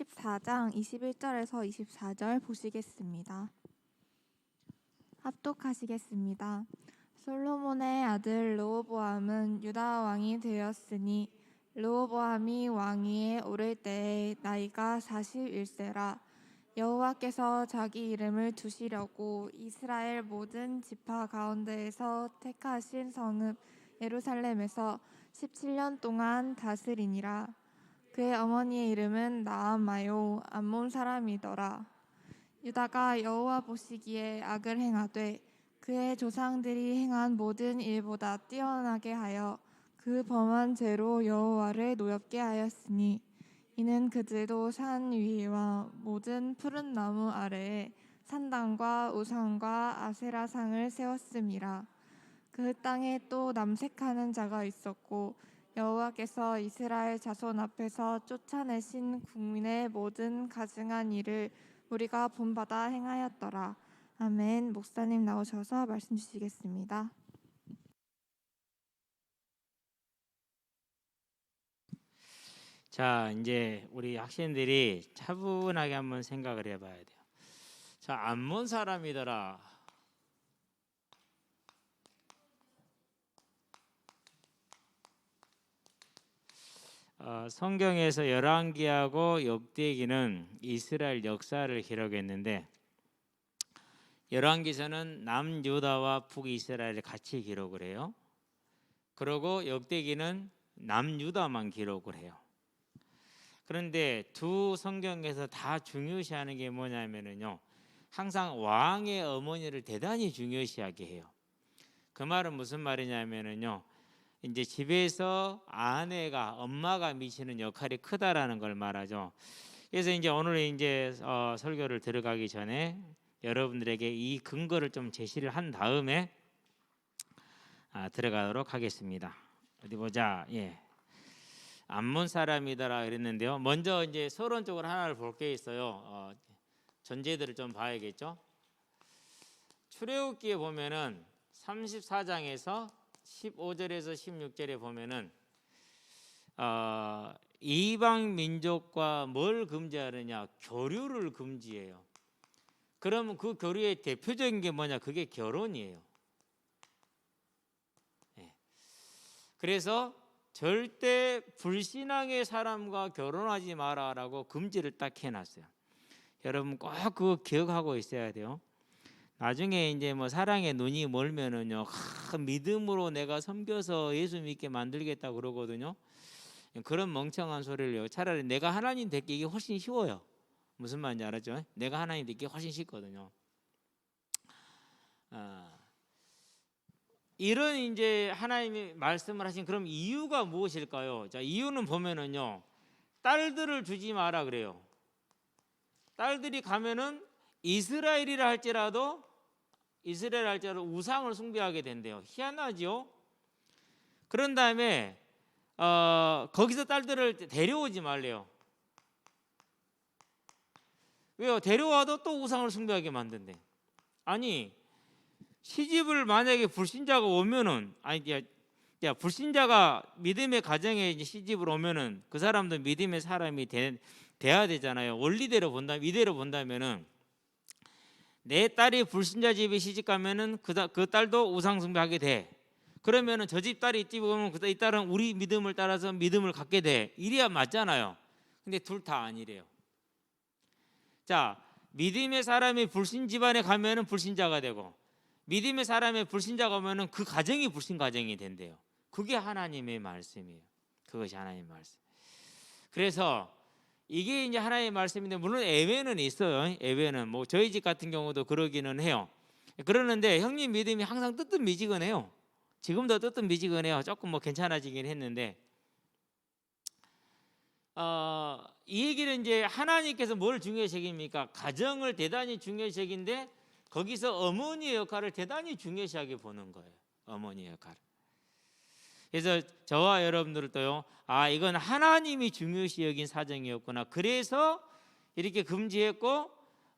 14장 21절에서 24절 보시겠습니다. 합독하시겠습니다. 솔로몬의 아들 르호보암은 유다 왕이 되었으니 르호보암이 왕위에 오를 때에 나이가 41세라 여호와께서 자기 이름을 두시려고 이스라엘 모든 지파 가운데에서 택하신 성읍 예루살렘에서 17년 동안 다스리니라 그의 어머니의 이름은 나암마요 암몬 사람이더라. 유다가 여호와 보시기에 악을 행하되 그의 조상들이 행한 모든 일보다 뛰어나게 하여 그 범한 죄로 여호와를 노엽게 하였으니 이는 그들도 산 위와 모든 푸른 나무 아래에 산당과 우상과 아세라상을 세웠음이라. 그 땅에 또 남색하는 자가 있었고 여호와께서 이스라엘 자손 앞에서 쫓아내신 국민의 모든 가증한 일을 우리가 본받아 행하였더라. 아멘. 목사님 나오셔서 말씀 주시겠습니다. 자, 이제 우리 학생들이 차분하게 한번 생각을 해봐야 돼요. 자, 암몬 사람이더라. 어, 성경에서 열왕기하고 역대기는 이스라엘 역사를 기록했는데 열왕기서는 남유다와 북이스라엘을 같이 기록을 해요. 그리고 역대기는 남유다만 기록을 해요. 그런데 두 성경에서 다 중요시하는 게 뭐냐면은요. 항상 왕의 어머니를 대단히 중요시하게 해요. 그 말은 무슨 말이냐면은요. 이제 집에서 아내가 엄마가 미치는 역할이 크다라는 걸 말하죠. 그래서 이제 오늘 이제 어, 설교를 들어가기 전에 여러분들에게 이 근거를 좀 제시를 한 다음에 아, 들어가도록 하겠습니다. 어디 보자. 예. 암몬 사람이다라 그랬는데요. 먼저 이제 서론적으로 하나를 볼 게 있어요. 어, 전제들을 좀 봐야겠죠. 출애굽기에 보면은 34장에서 15절에서 16절에 보면은 어, 이방 민족과 뭘 금지하느냐? 교류를 금지해요. 그러면 그 교류의 대표적인 게 뭐냐? 그게 결혼이에요. 예. 그래서 절대 불신앙의 사람과 결혼하지 마라라고 금지를 딱 해놨어요. 여러분 꼭 그거 기억하고 있어야 돼요. 나중에 이제 뭐 사랑의 눈이 멀면은요, 하, 믿음으로 내가 섬겨서 예수 믿게 만들겠다 그러거든요. 그런 멍청한 소리를요. 차라리 내가 하나님 되기 이게 훨씬 쉬워요. 무슨 말인지 알았죠? 내가 하나님 되기 훨씬 쉽거든요. 아, 이런 이제 하나님이 말씀을 하신 그럼 이유가 무엇일까요? 자, 이유는 보면은요. 딸들을 주지 마라 그래요. 딸들이 가면은 이스라엘이라 할지라도 이스라엘 할지라도 우상을 숭배하게 된대요. 희한하지요? 그런 다음에 어, 거기서 딸들을 데려오지 말래요. 왜요? 데려와도 또 우상을 숭배하게 만든대. 아니 시집을 만약에 불신자가 오면은 아니 야, 야 불신자가 믿음의 가정에 시집을 오면은 그 사람도 믿음의 사람이 돼, 돼야 되잖아요. 원리대로 본다 이대로 본다면은 내 딸이 불신자 집에 시집 가면은 그, 그 딸도 우상 숭배하게 돼. 그러면은 저 집 딸이 있지 보면 그 이 딸은 우리 믿음을 따라서 믿음을 갖게 돼. 이래야 맞잖아요. 근데 둘 다 아니래요. 자, 믿음의 사람이 불신 집안에 가면은 불신자가 되고 믿음의 사람의 불신자가 오면은 그 가정이 불신 가정이 된대요. 그게 하나님의 말씀이에요. 그것이 하나님의 말씀. 그래서 이게 이제 하나님의 말씀인데 물론 예외는 있어요. 예외는 뭐 저희 집 같은 경우도 그러기는 해요. 그러는데 형님 믿음이 항상 뜨뜻미지근해요. 지금도 뜨뜻미지근해요. 조금 뭐 괜찮아지긴 했는데 어, 이 얘기는 이제 하나님께서 뭘 중요시 여깁니까? 가정을 대단히 중요시 여긴데 거기서 어머니의 역할을 대단히 중요시하게 보는 거예요. 어머니의 역할. 그래서 저와 여러분들도요. 아 이건 하나님이 중요시 여긴 사정이었구나. 그래서 이렇게 금지했고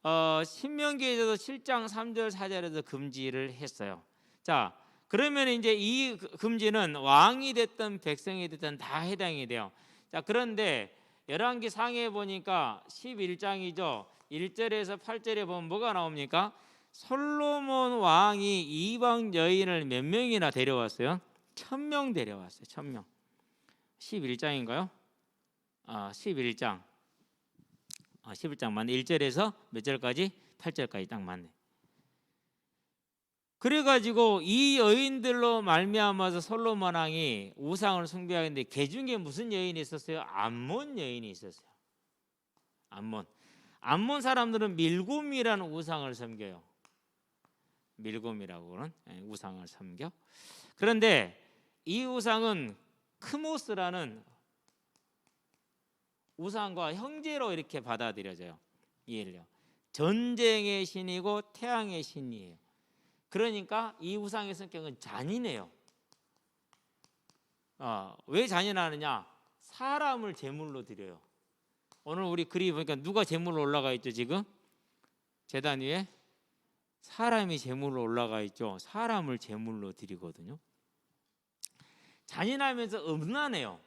어, 신명기에서도 7장 3절 4절에서 금지를 했어요. 자 그러면 이제 이 금지는 왕이 됐든 백성이 됐든 다 해당이 돼요. 자 그런데 열왕기 상에 보니까 11장이죠. 1절에서 8절에 보면 뭐가 나옵니까? 솔로몬 왕이 이방 여인을 몇 명이나 데려왔어요? 천명 데려왔어요. 천 명. 11장인가요? 아, 11장. 아, 11장 맞네. 1절에서 몇 절까지? 8절까지 딱 맞네. 그래가지고 이 여인들로 말미암아서 솔로몬 왕이 우상을 숭배하는데 개 중에 무슨 여인이 있었어요? 암몬 여인이 있었어요. 암몬. 암몬 사람들은 밀곰이라는 우상을 섬겨요. 밀곰이라고는 예, 우상을 섬겨. 그런데 이 우상은 크모스라는 우상과 형제로 이렇게 받아들여져요. 이해를요. 전쟁의 신이고 태양의 신이에요. 그러니까 이 우상의 성격은 잔인해요. 어, 왜 잔인하느냐? 사람을 제물로 드려요. 오늘 우리 글이 보니까 누가 제물로 올라가 있죠 지금? 재단 위에 사람이 제물로 올라가 있죠. 사람을 제물로 드리거든요. 잔인하면서 음란해요.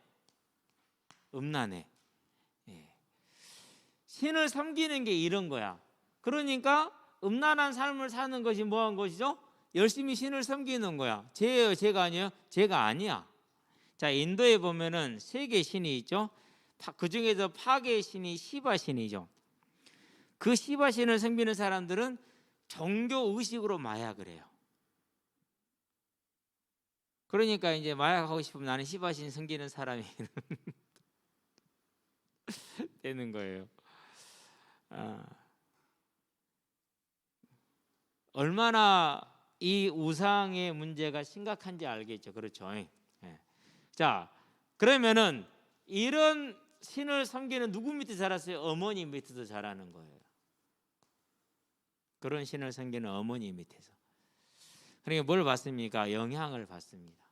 음란해. 예. 신을 섬기는 게 이런 거야. 그러니까 음란한 삶을 사는 것이 뭐한 것이죠? 열심히 신을 섬기는 거야. 제예요, 제가 아니에요? 제가 아니야. 자, 인도에 보면은 세 개 신이 있죠. 그 중에서 파괴의 신이 시바 신이죠. 그 시바 신을 섬기는 사람들은 종교 의식으로 마약을 해요. 그러니까 이제 마약하고 싶으면 나는 시바 신 섬기는 사람이 되는 거예요. 아. 얼마나 이 우상의 문제가 심각한지 알겠죠. 그렇죠. 예. 자, 그러면은 이런 신을 섬기는 누구 밑에 자랐어요? 어머니 밑에서 자라는 거예요. 그런 신을 섬기는 어머니 밑에서. 그러니까 뭘 받습니까? 영향을 받습니다.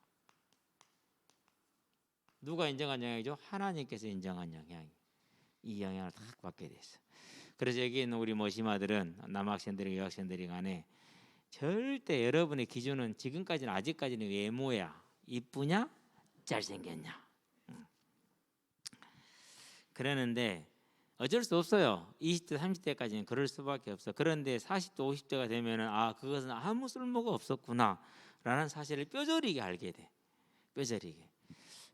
누가 인정한 영향이죠? 하나님께서 인정한 영향이. 이 영향을 딱 받게 됐어. 그래서 여기 있는 우리 모시마들은 남학생들이 여학생들이 간에 절대 여러분의 기준은 지금까지는 아직까지는 외모야. 이쁘냐? 잘생겼냐? 응. 그러는데 어쩔 수 없어요. 20대, 30대까지는 그럴 수밖에 없어. 그런데 40대, 50대가 되면은 아 그것은 아무 쓸모가 없었구나라는 사실을 뼈저리게 알게 돼. 뼈저리게.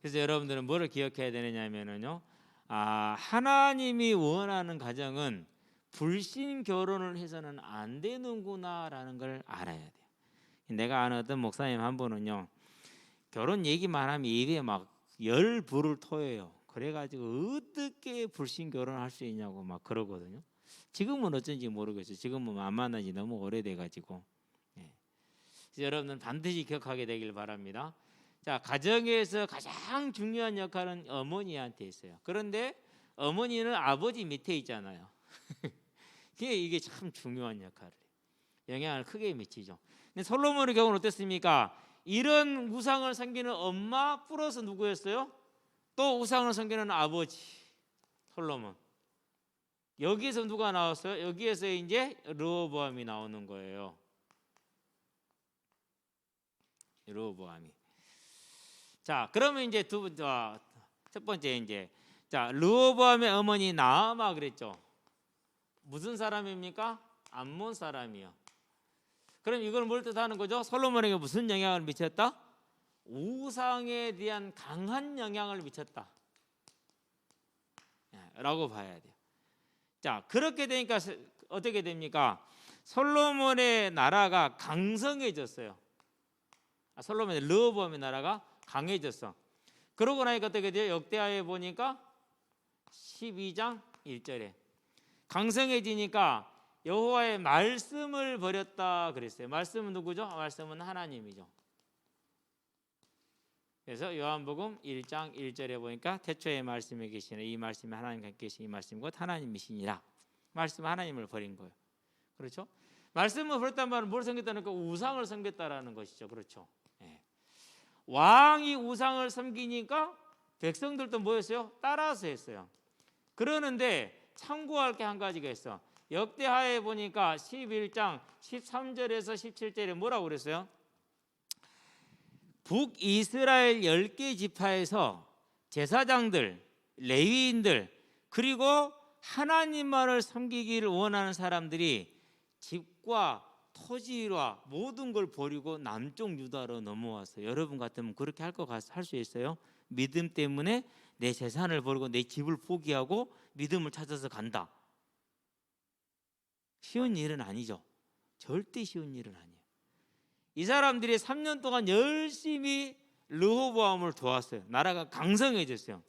그래서 여러분들은 뭐를 기억해야 되느냐면은요. 아 하나님이 원하는 가정은 불신 결혼을 해서는 안 되는구나라는 걸 알아야 돼요. 내가 아는 어떤 목사님 한 분은요. 결혼 얘기만 하면 입에 막 열 불을 토해요. 그래가지고 어떻게 불신 결혼할 수 있냐고 막 그러거든요. 지금은 어쩐지 모르겠어요. 지금은 안 만난 지 너무 오래돼가지고. 예. 여러분은 반드시 기억하게 되길 바랍니다. 자 가정에서 가장 중요한 역할은 어머니한테 있어요. 그런데 어머니는 아버지 밑에 있잖아요. 이게 참 중요한 역할을 영향을 크게 미치죠. 근데 솔로몬의 경우는 어땠습니까? 이런 우상을 섬기는 엄마 플러스 누구였어요? 또 우상을 섬기는 아버지 솔로몬. 여기에서 누가 나왔어요? 여기에서 이제 르호보암이 나오는 거예요. 르호보암이. 자, 그러면 이제 두 번째 첫 번째 이제 자 르호보암의 어머니 나아마 그랬죠. 무슨 사람입니까? 암몬 사람이요. 그럼 이걸 뭘 뜻하는 거죠? 솔로몬에게 무슨 영향을 미쳤다? 우상에 대한 강한 영향을 미쳤다. 예, 라고 봐야 돼요. 자, 그렇게 되니까 어떻게 됩니까? 솔로몬의 나라가 강성해졌어요. 아, 솔로몬의 르호보암의 나라가 강해졌어. 그러고 나니까 어떻게 돼요? 역대하에 보니까 12장 1절에 강성해지니까 여호와의 말씀을 버렸다 그랬어요. 말씀은 누구죠? 말씀은 하나님이죠. 그래서 요한복음 1장 1절에 보니까 태초에 말씀이 계시네 이 말씀이 하나님과 계신 이 말씀 곧 하나님이시니라. 말씀 하나님을 버린 거예요. 그렇죠? 말씀을 버렸단 말은 뭘 섬겼다는 거 우상을 섬겼다라는 것이죠. 그렇죠? 예. 왕이 우상을 섬기니까 백성들도 뭐였어요? 따라서 했어요. 그러는데 참고할 게 한 가지가 있어. 역대하에 보니까 11장 13절에서 17절에 뭐라고 그랬어요? 북이스라엘 10개 지파에서 제사장들, 레위인들 그리고 하나님만을 섬기기를 원하는 사람들이 집과 토지와 모든 걸 버리고 남쪽 유다로 넘어왔어요. 여러분 같으면 그렇게 할것할수 있어요? 믿음 때문에 내 재산을 버리고 내 집을 포기하고 믿음을 찾아서 간다. 쉬운 일은 아니죠. 절대 쉬운 일은 아니에요. 이 사람들이 3년 동안 열심히 르호보암을 도왔어요. 나라가 강성해졌어요.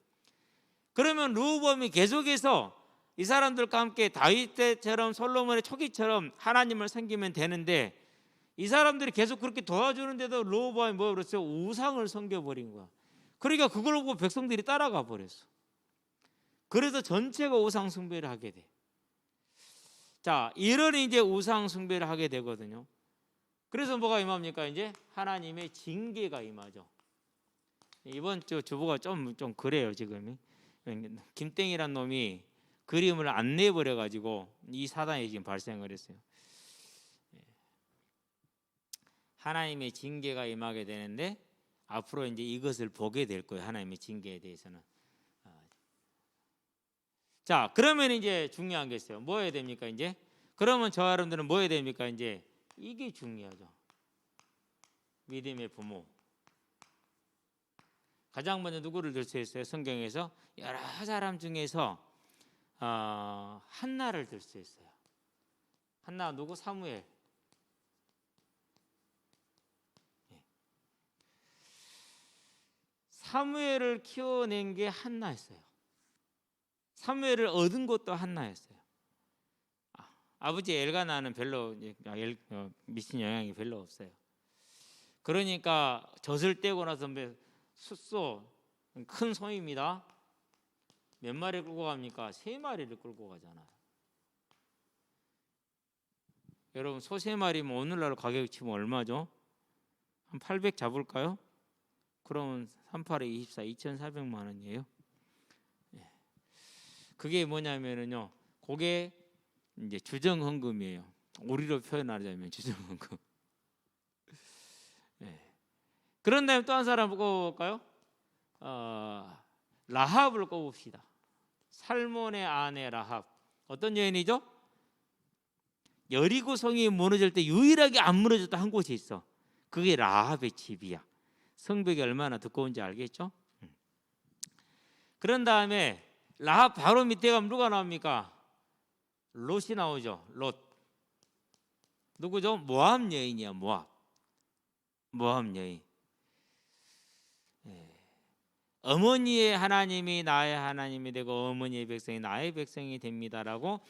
그러면 르호보암이 계속해서 이 사람들과 함께 다윗 때처럼 솔로몬의 초기처럼 하나님을 섬기면 되는데 이 사람들이 계속 그렇게 도와주는데도 르호보암이 뭐 그랬어요? 우상을 섬겨버린 거야. 그러니까 그걸 보고 백성들이 따라가 버렸어. 그래서 전체가 우상 숭배를 하게 돼. 자, 이런 이제 우상 숭배를 하게 되거든요. 그래서 뭐가 임합니까? 이제 하나님의 징계가 임하죠. 이번 주 주보가 좀 좀 그래요 지금이. 김땡이란 놈이 그림을 안 내버려 가지고 이 사단이 지금 발생을 했어요. 예. 하나님의 징계가 임하게 되는데 앞으로 이제 이것을 보게 될 거예요. 하나님의 징계에 대해서는. 아. 자, 그러면 이제 중요한 게 있어요. 뭐 해야 됩니까? 이제 그러면 저 여러분들은 뭐 해야 됩니까? 이제 이게 중요하죠. 믿음의 부모. 가장 먼저 누구를 들수 있어요? 성경에서 여러 사람 중에서 어, 한나를 들수 있어요. 한나 누구? 사무엘. 예. 사무엘을 키워낸 게 한나였어요. 사무엘을 얻은 것도 한나였어요. 아, 아버지 엘가나는 별로 엘- 어, 미친 영향이 별로 없어요. 그러니까 젖을 떼고 나서 몇- 숫소 큰 소입니다. 몇 마리 끌고 갑니까? 세 마리를 끌고 가잖아요. 여러분 소 세 마리면 오늘날 가격 치면 얼마죠? 한 800 잡을까요? 그러면 38에 24, 2,400만 원이에요. 예. 그게 뭐냐면은요. 그게 이제 주정 헌금이에요. 우리로 표현하자면 주정 헌금. 예. 그런 다음에 또 한 사람 꼽아볼까요? 어, 라합을 꼽읍시다. 살몬의 아내 라합. 어떤 여인이죠? 여리고 성이 무너질 때 유일하게 안 무너졌던 한 곳이 있어. 그게 라합의 집이야. 성벽이 얼마나 두꺼운지 알겠죠? 음. 그런 다음에 라합 바로 밑에 가면 누가 나옵니까? 롯이 나오죠. 롯. 누구죠? 모압 여인이야. 모압. 모압 여인. 예. 어머니의 하나님이 나의 하나님이 되고 어머니의 백성이 나의 백성이 됩니다라고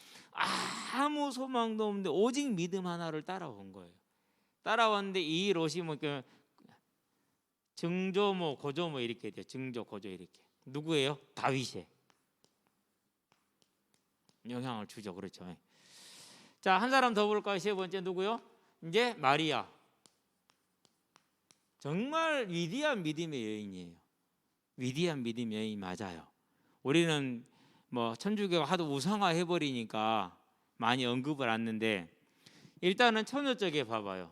아무 소망도 없는데 오직 믿음 하나를 따라온 거예요. 따라왔는데 이 롯이 뭐그 증조모 고조모 이렇게 돼요. 증조 고조 이렇게 누구예요? 다윗의 영향을 주죠. 그렇죠. 자 한 사람 더 볼까요? 세 번째 누구요? 이제 마리아. 정말 위대한 믿음의 여인이에요. 위대한 믿음의 여인 맞아요. 우리는 뭐 천주교가 하도 우상화 해 버리니까 많이 언급을 않는데 일단은 처녀 쪽에 봐봐요.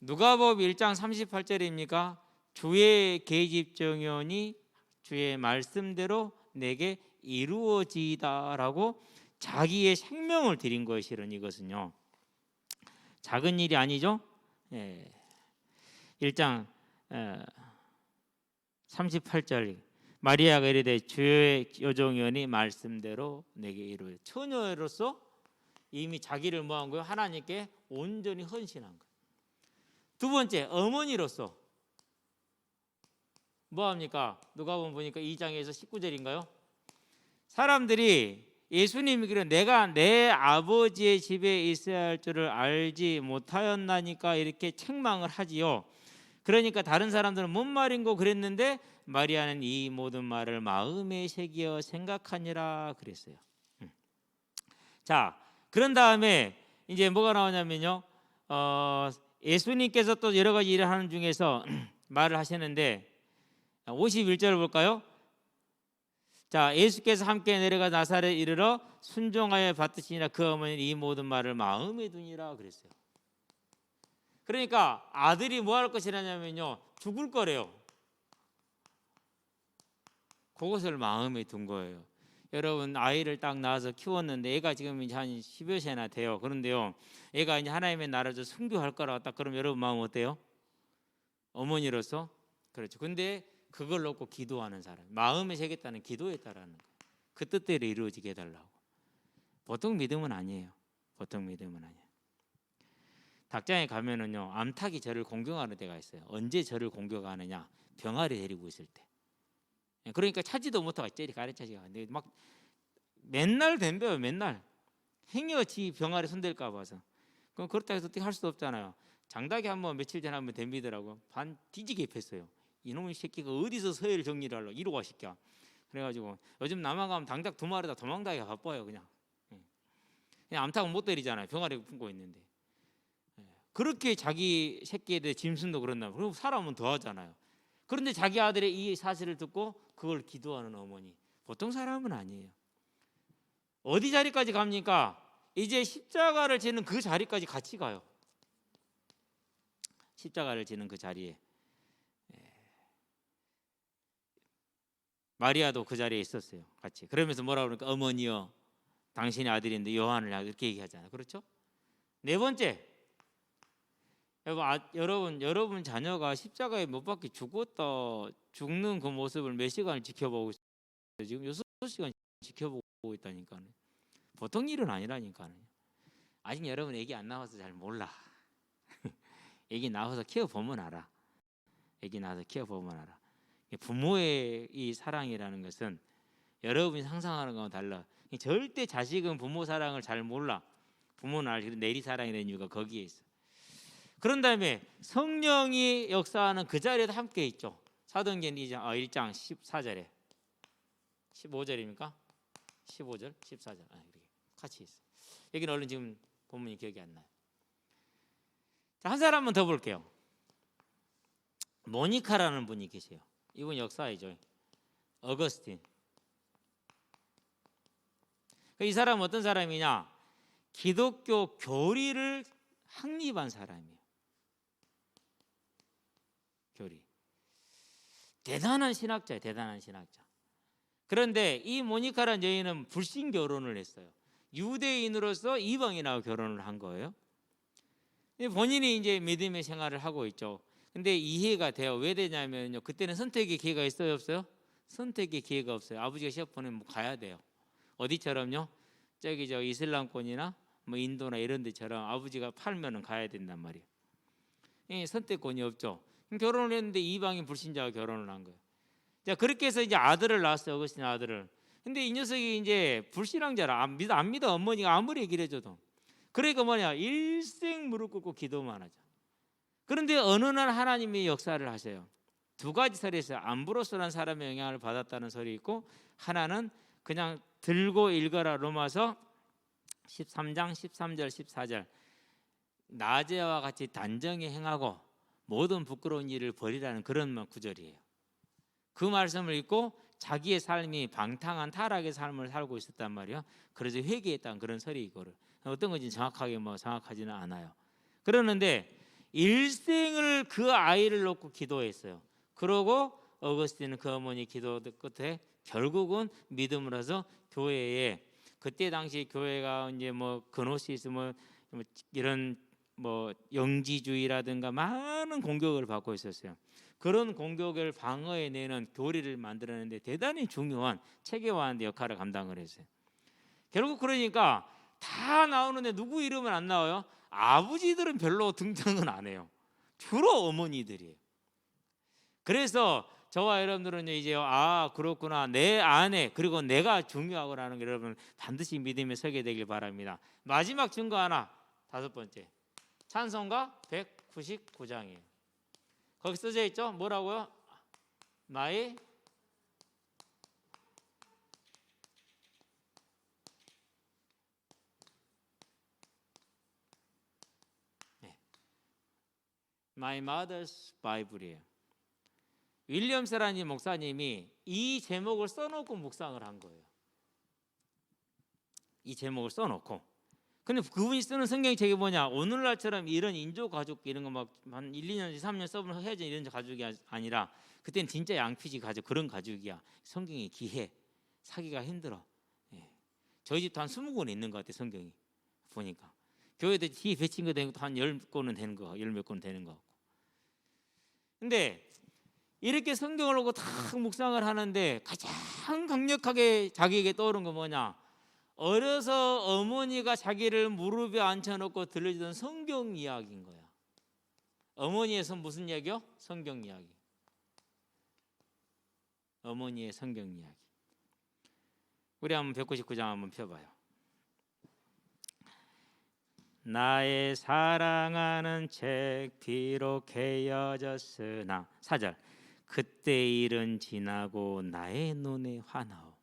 누가복 1장 38절입니까? 주의 계집 정연이 주의 말씀대로 내게 이루어지다라고 자기의 생명을 드린 것이 실은 이것은요. 작은 일이 아니죠. 예. 1장 어, 38절 마리아가 이르되 주의 여종연이 말씀대로 내게 이루어 처녀로서 이미 자기를 뭐한 거예요? 하나님께 온전히 헌신한 거예요. 두 번째 어머니로서 뭐 합니까? 누가 보면 보니까 2장에서 19절인가요? 사람들이 예수님이 그래 내가 내 아버지의 집에 있어야 할 줄을 알지 못하였나니까 이렇게 책망을 하지요. 그러니까 다른 사람들은 뭔 말인고 그랬는데 마리아는 이 모든 말을 마음에 새겨 생각하니라 그랬어요. 음. 자, 그런 다음에 이제 뭐가 나오냐면요. 어, 예수님께서 또 여러 가지 일을 하는 중에서 말을 하시는데 51절을 볼까요? 자, 예수께서 함께 내려가 나사렛 이르러 순종하여 받으시니라 그 어머니는 이 모든 말을 마음에 두니라 그랬어요. 그러니까 아들이 뭐 할 것이라냐면요. 죽을 거래요. 그것을 마음에 둔 거예요. 여러분 아이를 딱 낳아서 키웠는데 애가 지금 이제 한 10여 세나 돼요. 그런데요. 애가 이제 하나님의 나라를 승교할 거라 딱 그럼 여러분 마음 어때요? 어머니로서 그렇죠. 근데 그걸 놓고 기도하는 사람, 마음에 새겼다는 기도에 따라는 거예요. 그 뜻대로 이루어지게 해달라고. 보통 믿음은 아니에요. 보통 믿음은 아니에요. 닭장에 가면은요 암탉이 저를 공경하는 데가 있어요. 언제 저를 공격하느냐? 병아리 데리고 있을 때. 예, 그러니까 찾지도 못하고 째리 가르쳐지가. 근데 막 맨날 덤벼요. 맨날 행여지 병아리 손댈까 봐서. 그럼 그렇다 해서 어떻게 할 수도 없잖아요. 장닭이 한번 며칠 전에 한번 덤비더라고. 반 뒤지게 입혔어요. 이놈의 새끼가 어디서 서해를 정리를 하려 이러고 와 새끼야. 그래가지고 요즘 남한 가면 당닭 두 마리 다 도망다니가 바빠요 그냥. 예. 그냥 암탉은 못 때리잖아요. 병아리 품고 있는데. 예. 그렇게 자기 새끼에 대해 짐승도 그런다. 그리고 사람은 더 하잖아요. 그런데 자기 아들의 이 사실을 듣고 그걸 기도하는 어머니. 보통 사람은 아니에요. 어디 자리까지 갑니까? 이제 십자가를 지는 그 자리까지 같이 가요. 십자가를 지는 그 자리에 마리아도 그 자리에 있었어요. 같이. 그러면서 뭐라 그러니까 어머니여 당신의 아들인데 요한을 이렇게 얘기하잖아요. 그렇죠? 네 번째 여러분, 아, 여러분, 여러분 자녀가 십자가에 못 박혀 죽었다 죽는 그 모습을 몇 시간을 지켜보고 있어요. 지금 여섯 시간 지켜보고 있다니까요. 보통 일은 아니라니까요. 아직 여러분 애기 안 나와서 잘 몰라. 애기 나와서 키워 보면 알아. 애기 나와서 키워 보면 알아. 부모의 이 사랑이라는 것은 여러분이 상상하는 거와 달라. 절대 자식은 부모 사랑을 잘 몰라. 부모는 알지 내리 사랑이라는 이유가 거기에 있어. 그런 다음에 성령이 역사하는 그 자리에도 함께 있죠. 사도행전 2장 어, 1장 14절에 15절입니까? 15절, 14절. 아, 이렇게 같이 있어. 여기는 얼른 지금 본문이 기억이 안 나요. 자, 한 사람만 더 볼게요. 모니카라는 분이 계세요. 이분 역사이죠. 어거스틴. 이 사람은 어떤 사람이냐? 기독교 교리를 확립한 사람이에요. 교리. 대단한 신학자예요. 대단한 신학자. 그런데 이 모니카라는 여인은 불신 결혼을 했어요. 유대인으로서 이방인하고 결혼을 한 거예요. 본인이 이제 믿음의 생활을 하고 있죠. 근데 이해가 돼요. 왜 되냐면요. 그때는 선택의 기회가 있어요, 없어요? 선택의 기회가 없어요. 아버지가 시합 보내면 뭐 가야 돼요. 어디처럼요? 저기 저 이슬람권이나 뭐 인도나 이런 데처럼 아버지가 팔면은 가야 된단 말이에요. 예, 선택권이 없죠. 결혼을 했는데 이방인 불신자가 결혼을 한 거예요. 자 그렇게 해서 이제 아들을 낳았어요. 어거스틴 아들을. 근데 이 녀석이 이제 불신앙자라 안 믿어 안 믿어 어머니가 아무리 얘기를 해줘도 그러니까 뭐냐 일생 무릎 꿇고 기도만 하죠. 그런데 어느 날 하나님이 역사를 하세요. 두 가지 설이 있어요. 암브로스라는 사람의 영향을 받았다는 설이 있고 하나는 그냥 들고 읽어라 로마서 13장 13절 14절 낮에와 같이 단정히 행하고 모든 부끄러운 일을 버리라는 그런 구절이에요. 그 말씀을 읽고 자기의 삶이 방탕한 타락의 삶을 살고 있었단 말이에요. 그래서 회개했다는 그런 설이 있거를 어떤 건지 정확하게 뭐 정확하지는 않아요. 그러는데 일생을 그 아이를 놓고 기도했어요. 그러고 어거스틴은 그 어머니 기도 끝에 결국은 믿음으로서 교회에 그때 당시 교회가 이제 뭐 그노시스 뭐 이런 뭐 영지주의라든가 많은 공격을 받고 있었어요. 그런 공격을 방어해내는 교리를 만들어내는데 대단히 중요한 체계화하는 역할을 감당을 했어요. 결국 그러니까 다 나오는데 누구 이름은 안 나와요? 아버지들은 별로 등장은 안 해요. 주로 어머니들이에요. 그래서 저와 여러분들은 이제 아 그렇구나 내 아내 그리고 내가 중요하구나는 걸 여러분 반드시 믿음에 서게 되길 바랍니다. 마지막 증거 하나 다섯 번째 찬송가 199장이에요. 거기 써져 있죠? 뭐라고요? 나의 My Mother's Bible이에요. 윌리엄 세라니 목사님이 이 제목을 써놓고 묵상을 한 거예요. 이 제목을 써놓고 근데 그분이 쓰는 성경책이 뭐냐? 오늘날처럼 이런 인조 가족 이런 거 막 한 1, 2년, 3년 써보면 헤어진 이런 가족이 아- 아니라 그때는 진짜 양피지 가족 그런 가족이야. 성경이 기해. 사기가 힘들어. 예. 저희 집도 한 20권 있는 것 같아 성경이 보니까 교회도 뒤에 배친 거 되는 것도 한 10권은 되는 거, 열몇 권은 되는 거. 근데 이렇게 성경을 보고 다 묵상을 하는데 가장 강력하게 자기에게 떠오른 거 뭐냐? 어려서 어머니가 자기를 무릎에 앉혀놓고 들려주던 성경 이야기인 거야. 어머니에서 무슨 이야기요? 성경 이야기. 어머니의 성경 이야기. 우리 한번 199장 한번 펴봐요. 나의 사랑하는 책 비록 헤어졌으나 사절 그때 일은 지나고 나의 눈에 환하오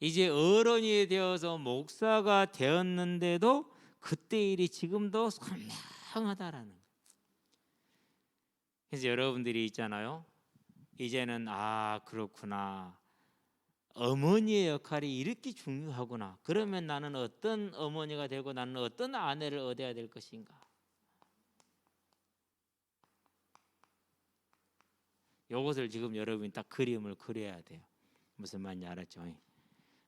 이제 어른이 되어서 목사가 되었는데도 그때 일이 지금도 선명하다라는 거예요. 그래서 여러분들이 있잖아요. 이제는 아 그렇구나. 어머니의 역할이 이렇게 중요하구나. 그러면 나는 어떤 어머니가 되고 나는 어떤 아내를 얻어야 될 것인가? 요것을 지금 여러분이 딱 그림을 그려야 돼요. 무슨 말인지 알았죠?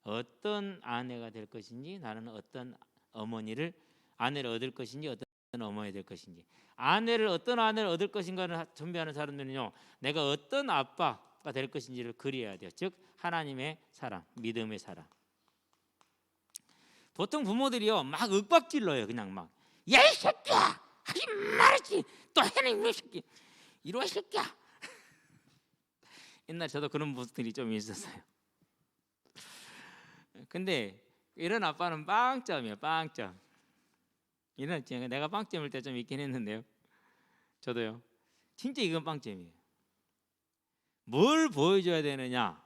어떤 아내가 될 것인지 나는 어떤 어머니를 아내를 얻을 것인지 어떤 어머니 될 것인지 아내를 어떤 아내를 얻을 것인가를 준비하는 사람들은요 내가 어떤 아빠 가 될 것인지를 그려야 돼요 즉 하나님의 사랑 믿음의 사랑 보통 부모들이요 막 윽박질러요 그냥 막 야 이 새끼야 하지 말았지 또 해는 이 새끼 이리 와이 새끼야 옛날 저도 그런 모습들이 좀 있었어요 근데 이런 아빠는 빵점이에요. 빵점. 이런 내가 빵점일 때 좀 있긴 했는데요. 저도요. 진짜 이건 빵점이에요. 뭘 보여줘야 되느냐?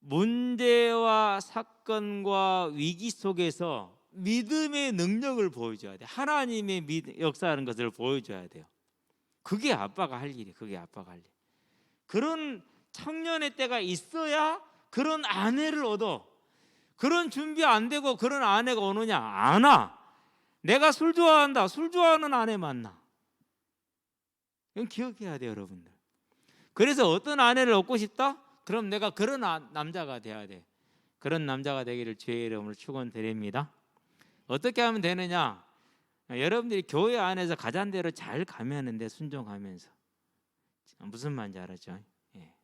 문제와 사건과 위기 속에서 믿음의 능력을 보여줘야 돼. 하나님의 믿, 역사하는 것을 보여줘야 돼요. 그게 아빠가 할 일이에요. 그게 아빠가 할 일. 그런 청년의 때가 있어야 그런 아내를 얻어. 그런 준비 안 되고 그런 아내가 오느냐? 안 와. 내가 술 좋아한다. 술 좋아하는 아내 만나. 이건 기억해야 돼요, 여러분들. 그래서 어떤 아내를 얻고 싶다? 그럼 내가 그런 아- 남자가 돼야 돼. 그런 남자가 되기를 주의 이름으로 축원드립니다. 어떻게 하면 되느냐? 여러분들이 교회 안에서 가잔 대로 잘 가면은데 순종하면서 무슨 말인지 알았죠? 예.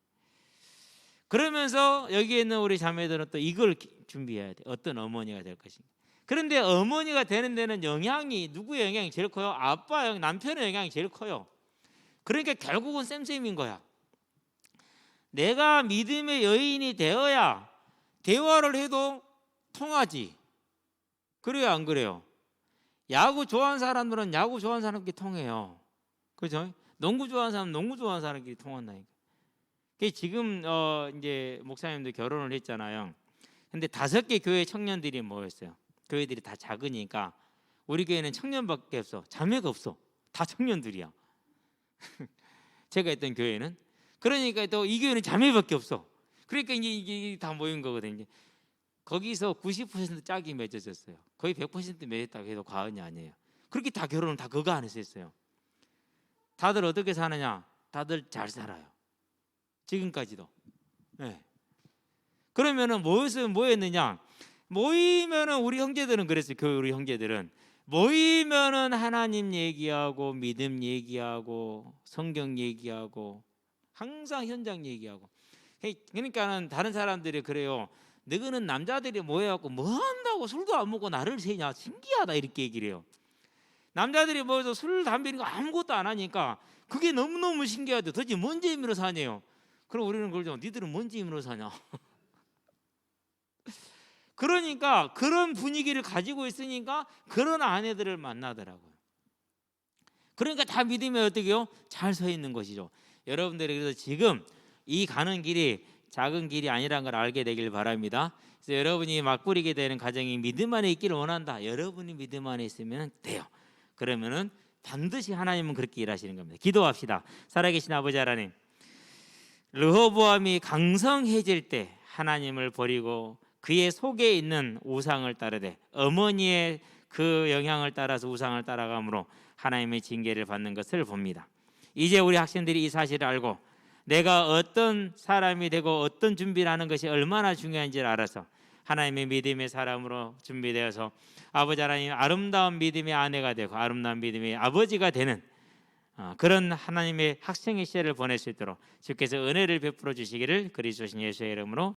그러면서 여기 있는 우리 자매들은 또 이걸 기- 준비해야 돼. 어떤 어머니가 될 것인가. 그런데 어머니가 되는 데는 영향이 누구의 영향이 제일 커요? 아빠 영, 남편의 영향이 제일 커요. 그러니까 결국은 쌤쌤인 거야. 내가 믿음의 여인이 되어야 대화를 해도 통하지. 그래요, 안 그래요? 야구 좋아하는 사람들은 야구 좋아하는 사람끼리 통해요. 그죠? 농구 좋아하는 사람은 농구 좋아하는 사람끼리 통한다니까. 그 지금 어 이제 목사님들 결혼을 했잖아요. 근데 다섯 개 교회 청년들이 모였어요. 교회들이 다 작으니까 우리 교회는 청년밖에 없어. 자매가 없어. 다 청년들이야. 제가 있던 교회는 그러니까 또 이 교회는 자매밖에 없어. 그러니까 이제 이게 다 모인 거거든요. 거기서 90% 짝이 맺어졌어요. 거의 100% 맺었다고 해도 과언이 아니에요. 그렇게 다 결혼을 다 그거 안에서 했어요. 다들 어떻게 사느냐? 다들 잘 살아요. 지금까지도. 네. 그러면은 모여서 뭐였느냐? 모이면은 우리 형제들은 그랬어요. 교회 우리 형제들은 모이면은 하나님 얘기하고 믿음 얘기하고 성경 얘기하고 항상 현장 얘기하고. 그러니까는 다른 사람들이 그래요. 너희는 남자들이 모여갖고 뭐 한다고 술도 안 먹고 나를 세냐 신기하다 이렇게 얘기를 해요. 남자들이 모여서 술 담배 이런 거 아무것도 안 하니까 그게 너무너무 신기하대. 도대체 뭔 재미로 사냐요. 그럼 우리는 그러죠. 니들은 뭔 재미로 사냐. 그러니까 그런 분위기를 가지고 있으니까 그런 아내들을 만나더라고요. 그러니까 다 믿음이 어떻게요? 잘 서 있는 것이죠. 여러분들이 그래서 지금 이 가는 길이 작은 길이 아니라는 걸 알게 되길 바랍니다. 그래서 여러분이 막 꾸리게 되는 가정이 믿음 안에 있기를 원한다. 여러분이 믿음 안에 있으면 돼요. 그러면은 반드시 하나님은 그렇게 일하시는 겁니다. 기도합시다. 살아계신 아버지 하나님, 르호보암이 강성해질 때 하나님을 버리고 그의 속에 있는 우상을 따르되 어머니의 그 영향을 따라서 우상을 따라감으로 하나님의 징계를 받는 것을 봅니다. 이제 우리 학생들이 이 사실을 알고 내가 어떤 사람이 되고 어떤 준비를 하는 것이 얼마나 중요한지를 알아서 하나님의 믿음의 사람으로 준비되어서 아버지 하나님 아름다운 믿음의 아내가 되고 아름다운 믿음의 아버지가 되는 어, 그런 하나님의 학생의 시절을 보낼 수 있도록 주께서 은혜를 베풀어 주시기를 그리스도신 예수의 이름으로